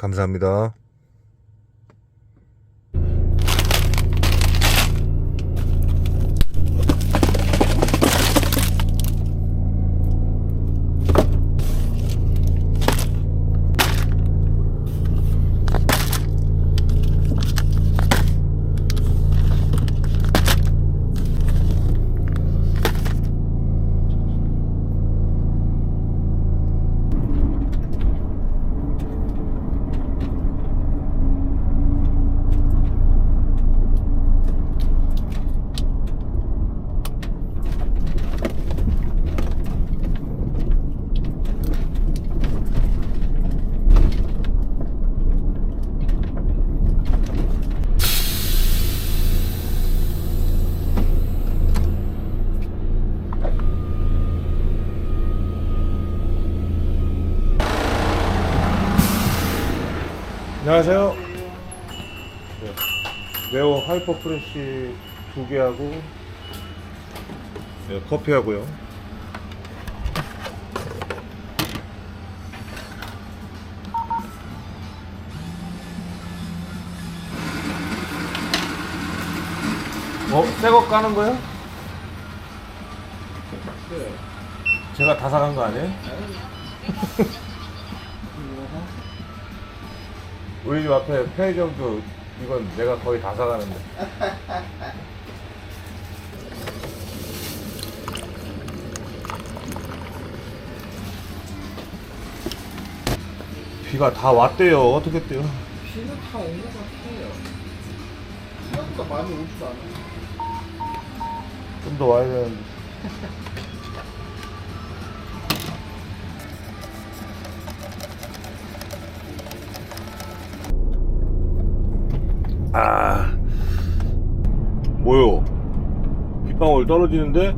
감사합니다. 안녕하세요. 네, 네오 하이퍼 프레쉬 두 개하고 네, 커피 하고요. 어? 새거 까는 거요? 제가 다 사간 거 아니에요? 우리 집 앞에 편의점도 이건 내가 거의 다 사가는데. 비가 다 왔대요. 어떻게 떼요? 비는 다 온 것 같아요. 생각보다 많이 오지도 않아요. 좀 더 와야 되는데. 아, 뭐요? 빗방울 떨어지는데?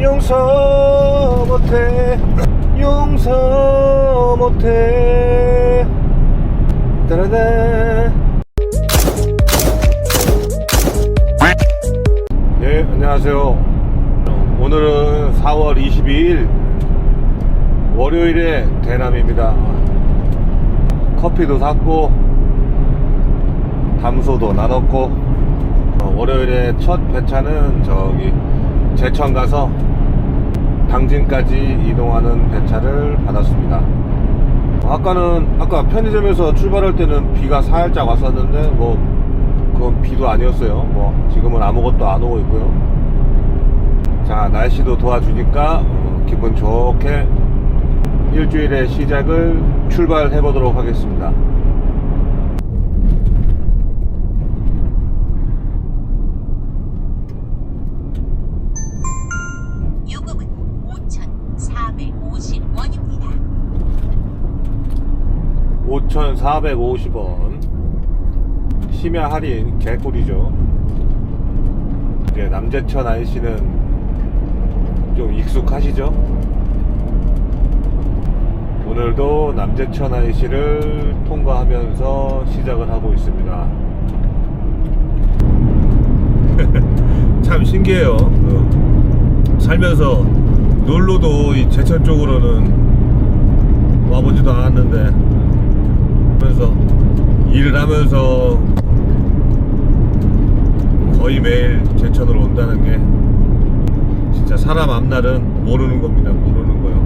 용서 못해 용서 못해. 따라다. 네 안녕하세요. 오늘은 4월 22일 월요일에 대남입니다. 커피도 샀고 담소도 나눴고 어, 월요일에 첫 배차는 저기 제천 가서 당진까지 이동하는 배차를 받았습니다 아까는 아까 편의점에서 출발할 때는 비가 살짝 왔었는데 뭐 그건 비도 아니었어요. 뭐 지금은 아무것도 안 오고 있고요. 자 날씨도 도와주니까 어, 기분 좋게 일주일의 시작을 출발해 보도록 하겠습니다. 5,450원. 심야 할인 개꿀이죠. 이제 남재천 IC는 좀 익숙하시죠? 오늘도 남재천 IC를 통과하면서 시작을 하고 있습니다. 참 신기해요. 그 살면서 놀러도 이 제천 쪽으로는 와보지도 않았는데 그래서 일을 하면서 거의 매일 제천으로 온다는 게 진짜 사람 앞날은 모르는 겁니다. 모르는 거요.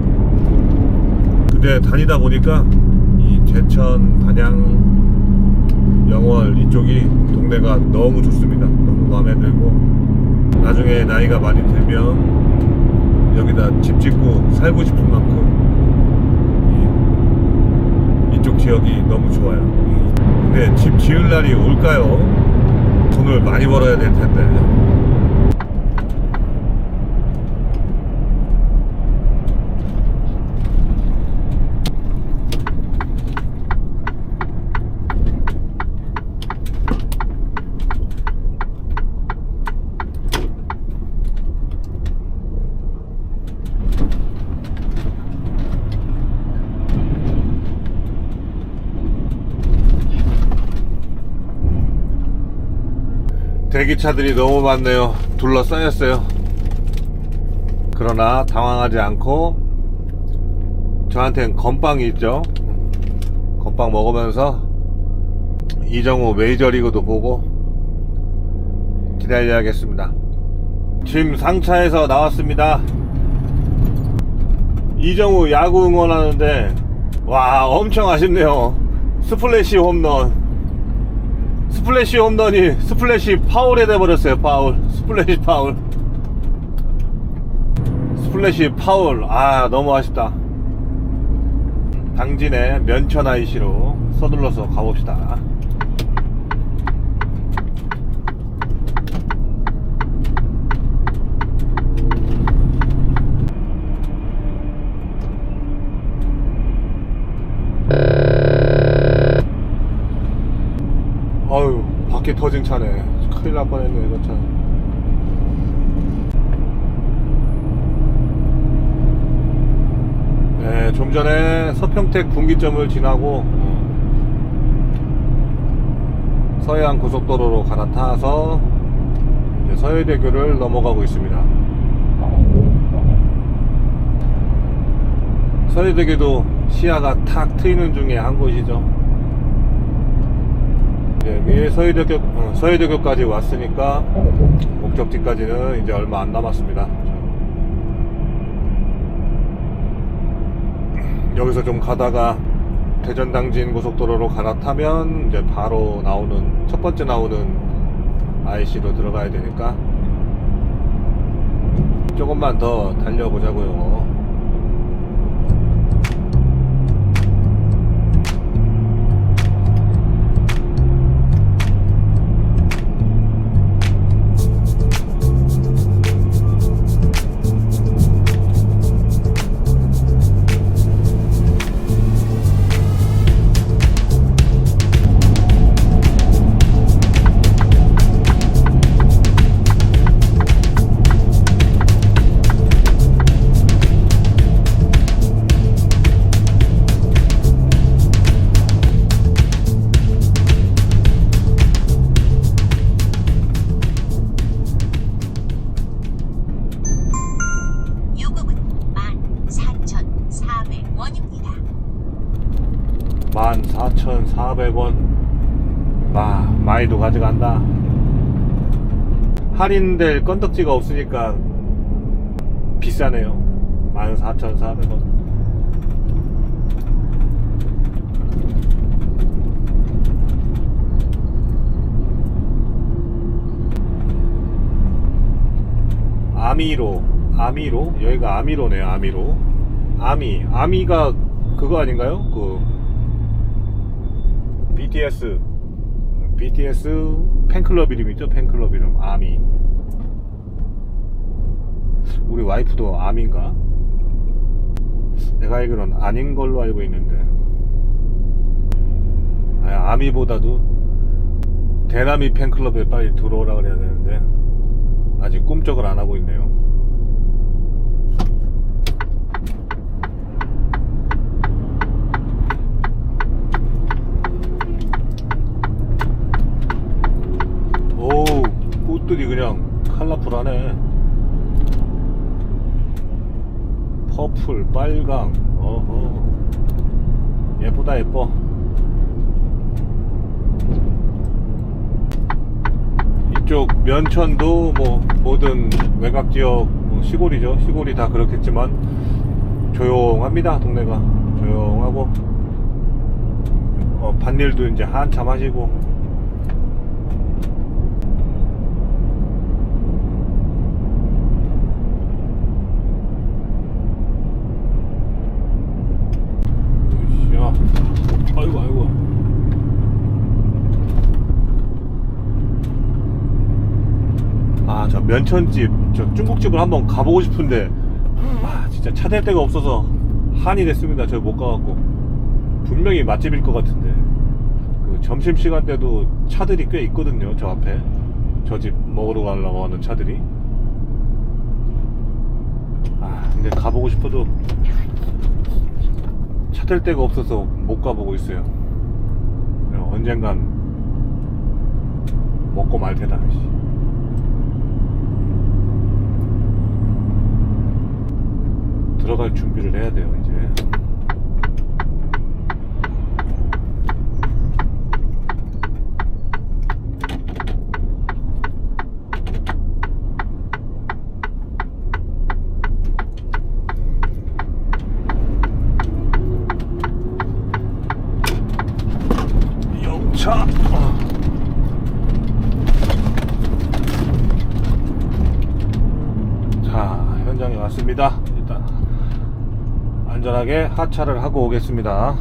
근데 다니다 보니까 이 제천, 단양, 영월 이쪽이 동네가 너무 좋습니다. 너무 마음에 들고 나중에 나이가 많이 들면 여기다 집 짓고 살고 싶은 만큼 이 이쪽 지역이 너무 좋아요. 근데 집 지을 날이 올까요? 돈을 많이 벌어야 될 텐데. 대기 차들이 너무 많네요. 둘러싸였어요. 그러나 당황하지 않고 저한텐 건빵이 있죠. 건빵 먹으면서 이정우 메이저리그도 보고 기다려야겠습니다. 지금 상차에서 나왔습니다. 이정우 야구 응원하는데 와 엄청 아쉽네요. 스플래시 홈런. 스플래시 홈런이 스플래시 파울에 돼버렸어요 파울. 스플래시 파울. 스플래시 파울. 아 너무 아쉽다. 당진의 면천 IC로 서둘러서 가봅시다 아유 터진 차네 큰일 날 뻔했네 이거 차 네, 좀 전에 서평택 분기점을 지나고 어, 서해안 고속도로로 갈아타서 서해대교를 넘어가고 있습니다. 서해대교도 시야가 탁 트이는 중에 한 곳이죠. 위에 서해대교, 어, 서해대교까지 왔으니까 목적지까지는 이제 얼마 안 남았습니다. 여기서 좀 가다가 대전 당진 고속도로로 갈아타면 이제 바로 나오는 첫 번째 나오는 IC로 들어가야 되니까 조금만 더 달려보자고요. 14,400원. 마, 많이도 가져간다. 할인될 건덕지가 없으니까 비싸네요. 14,400원. 아미로, 아미로? 여기가 아미로네요, 아미로. 아미 아미가 그거 아닌가요? 그 BTS BTS 팬클럽 이름이죠? 팬클럽 이름 아미. 우리 와이프도 아미인가? 내가 알기로는 아닌 걸로 알고 있는데. 아, 아미보다도 대나미 팬클럽에 빨리 들어오라 그래야 되는데 아직 꿈쩍을 안 하고 있네요 오 꽃들이 그냥 컬러풀하네. 퍼플 빨강 어허 예쁘다 예뻐. 이쪽 면천도 뭐 모든 외곽 지역 뭐 시골이죠. 시골이 다 그렇겠지만 조용합니다 동네가. 조용하고. 어, 밭일도 이제 한참 하시고 야, 아이고 아이고. 아, 저 면천집, 저 중국집을 한번 가보고 싶은데, 아, 진짜 찾을 데가 없어서 한이 됐습니다. 저 못 가갖고. 분명히 맛집일 것 같은데. 그 점심시간 때도 차들이 꽤 있거든요. 저 앞에. 저 집 먹으러 가려고 하는 차들이. 아, 근데 가보고 싶어도 찾을 데가 없어서 못 가보고 있어요. 언젠간 먹고 말 테다. 씨. 들어갈 준비를 해야 돼요, 이제. 영차. 자, 현장에 왔습니다. 일단 안전 하차를 하고 오겠습니다.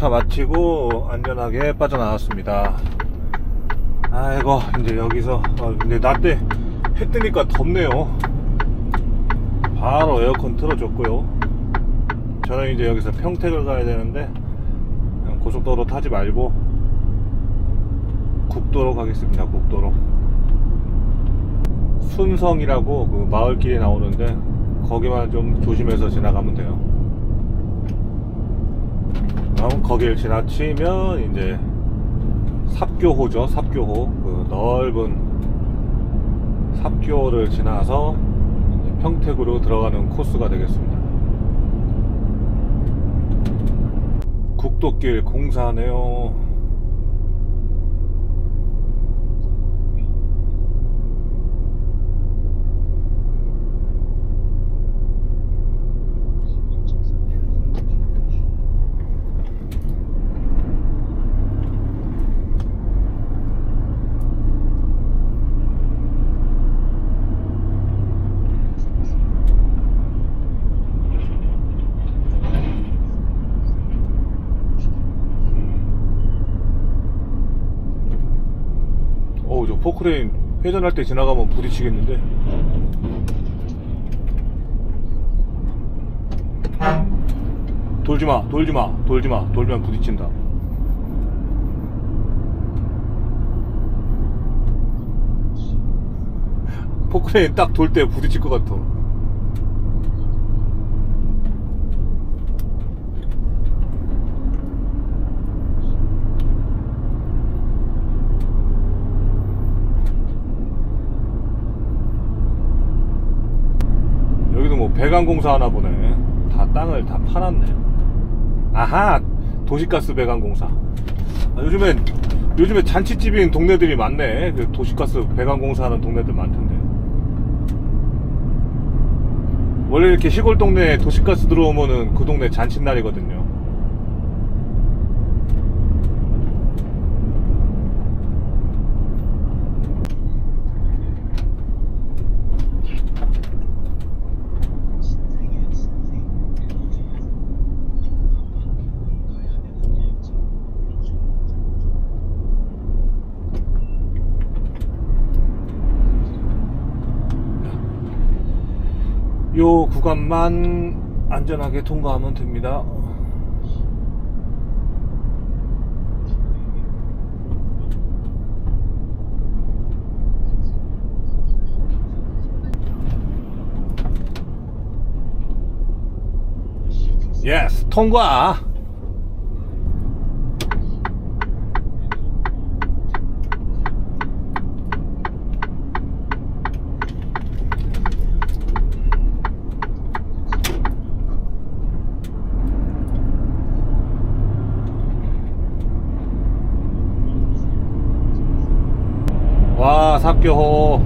하차 마치고 안전하게 빠져나왔습니다. 아이고 이제 여기서 아, 근데 낮에 해 뜨니까 덥네요. 바로 에어컨 틀어줬고요. 저는 이제 여기서 평택을 가야 되는데 고속도로 타지 말고 국도로 가겠습니다. 국도로. 순성이라고 그 마을길이 나오는데 거기만 좀 조심해서 지나가면 돼요. 그럼 거길 지나치면 이제 삽교호죠 삽교호. 그 넓은 삽교를 지나서 평택으로 들어가는 코스가 되겠습니다. 국도길 공사하네요 어우 저 포 크레인 회전할 때 지나가면 부딪히겠는데. 돌지마 돌지마 돌지마. 돌면 부딪힌다. 포크레인 딱 돌 때 부딪힐 것 같아 여기도 뭐 배관 공사 하나 보네. 다 땅을 다 파놨네. 아하, 도시가스 배관공사. 아, 요즘엔 요즘에 잔치집인 동네들이 많네. 그 도시가스 배관공사 하는 동네들 많던데. 원래 이렇게 시골 동네에 도시가스 들어오면은 그 동네 잔칫날이거든요. 요 구간만 안전하게 통과하면 됩니다. 예스, 통과! 와, 삽교호.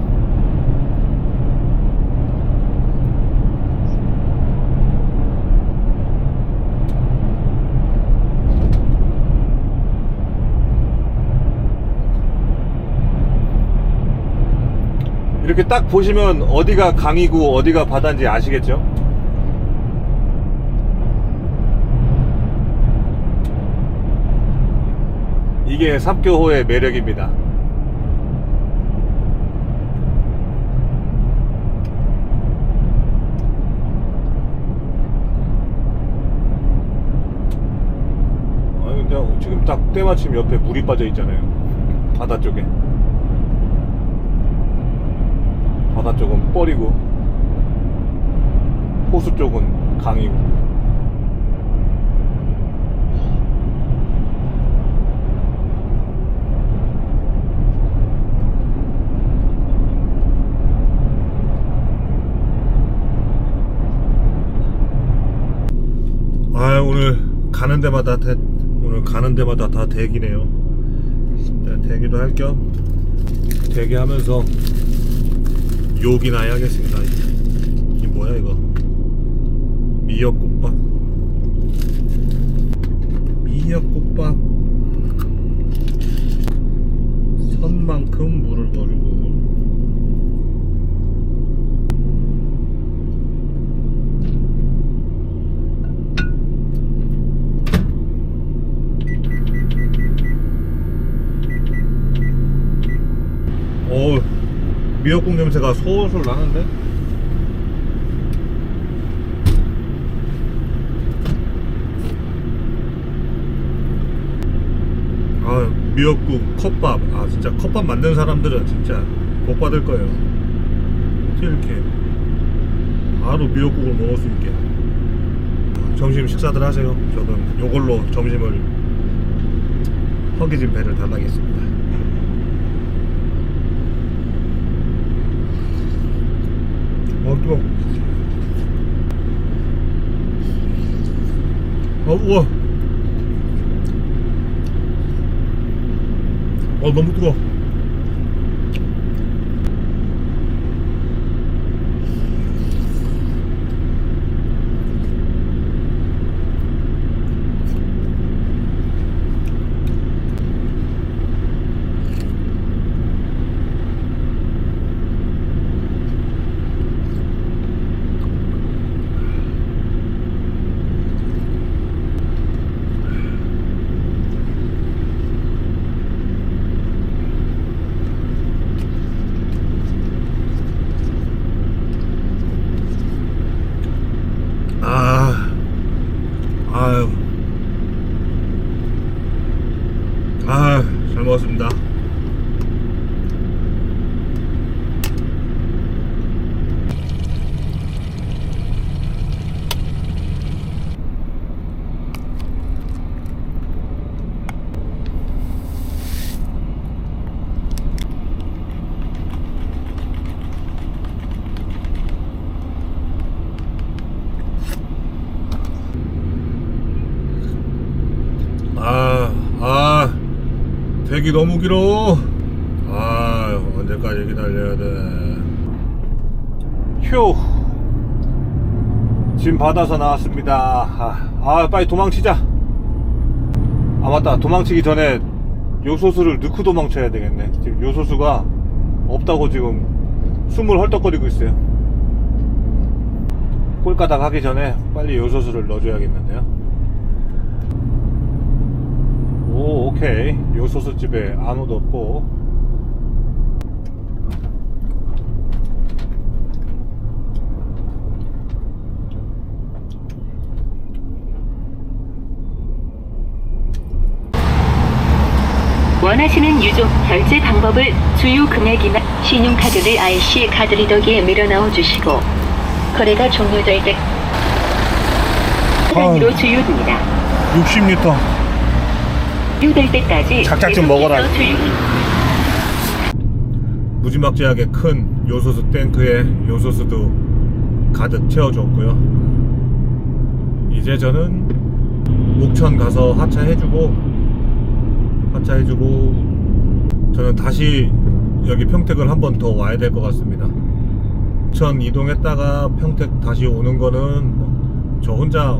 이렇게 딱 보시면 어디가 강이고 어디가 바다인지 아시겠죠? 이게 삽교호의 매력입니다. 아니 근데 지금 딱 때마침 옆에 물이 빠져 있잖아요. 바다 쪽에. 바다 쪽은 뻘이고 호수 쪽은 강이고. 아 오늘 가는 데마다 대, 가는 데마다 다 대기네요. 일단 대기도 할 겸 대기하면서 욕이나 해야겠습니다. 이게 뭐야 이거? 미역국밥. 미역국밥. 선만큼 물을 버리고. 오, 미역국 냄새가 솔솔 나는데? 아, 미역국, 컵밥. 아, 진짜 컵밥 만든 사람들은 진짜 복 받을 거예요. 어떻게 이렇게 바로 미역국을 먹을 수 있게. 점심 식사들 하세요. 저는 요걸로 점심을 허기진 배를 달라겠습니다. 어, 뜨거. 어, 우 길이 너무 길어. 아 언제까지 기다려야 돼? 휴. 짐 받아서 나왔습니다. 아, 아 빨리 도망치자. 아 맞다. 도망치기 전에 요소수를 넣고 도망쳐야 되겠네. 지금 요소수가 없다고 지금 숨을 헐떡거리고 있어요. 꼴가닥 하기 전에 빨리 요소수를 넣어줘야겠는데요 오 오케이. 요소수 집에 아무도 없고. 원하시는 유종 결제 방법을 주요 금액이나 신용카드를 IC 카드 리더기에 밀어 넣어 주시고 거래가 종료될 때 단위로 주유됩니다. 60리터 주유될 때까지 작작 좀 먹어라. 무지막지하게 큰 요소수 탱크에 요소수도 가득 채워줬고요. 이제 저는 옥천 가서 하차해주고 하차해주고 저는 다시 여기 평택을 한 번 더 와야 될 것 같습니다. 옥천 이동했다가 평택 다시 오는 거는 뭐저 혼자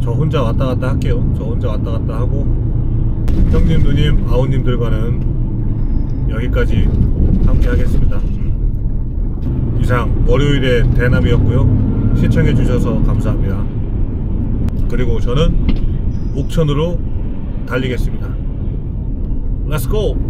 저 혼자 왔다 갔다 할게요. 저 혼자 왔다 갔다 하고 형님 누님 아우님들과는 여기까지 함께 하겠습니다. 이상 월요일의 대남이었고요. 시청해 주셔서 감사합니다. 그리고 저는 옥천으로 달리겠습니다. Let's!